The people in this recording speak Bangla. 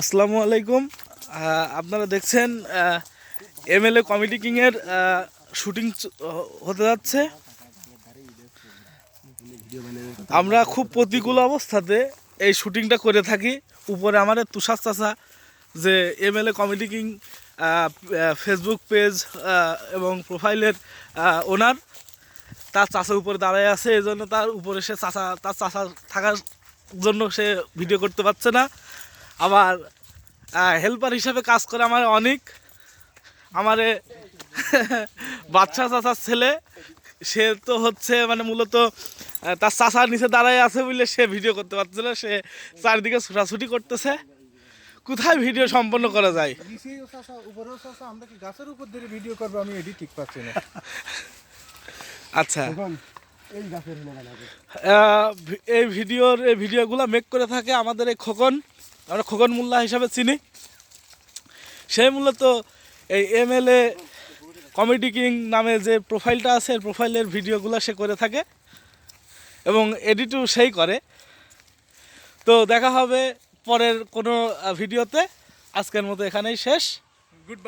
আসসালামু আলাইকুম। আপনারা দেখছেন এমএলএ কমিটি কিংয়ের শুটিং হতে যাচ্ছে। আমরা খুব প্রতিকূল অবস্থাতে এই শুটিংটা করে থাকি। উপরে আমাদের তুষার চাচা, যে MLA committee king Facebook page এবং প্রোফাইলের ওনার তার চাচার উপরে দাঁড়ায় আছে এই জন্য তার উপরে সে চাচা তার চাচা থাকার জন্য সে ভিডিও করতে পারছে না। আবার হেল্পার হিসাবে কাজ করে আমার অনেক। আমারে বাচ্চা চাচার ছেলে। সে তো হচ্ছে মানে মূলত তার চাচার নিচে দাঁড়ায় আছে বলে সে ভিডিও করতে পারছে না। সে চারিদিকে ছোটাছুটি করতেছে। কোথায় ভিডিও সম্পন্ন করা যায়? আমরা কি গাছের উপর ধরে ভিডিও করব? আমি এটি ঠিক পাচ্ছি না। আচ্ছা। এই ভিডিওর এই ভিডিওগুলো মেক করে থাকে আমাদের এই খোকন। আমরা খোকন মোল্লা হিসাবে চিনি। সে মূলত এই এমএলএ কমেডি কিং নামে যে প্রোফাইলটা আছে প্রোফাইলের ভিডিওগুলো সে করে থাকে। এবং এডিটও সেই করে। তো দেখা হবে পরের কোনো ভিডিওতে। আজকের মতো এখানেই শেষ। Good bye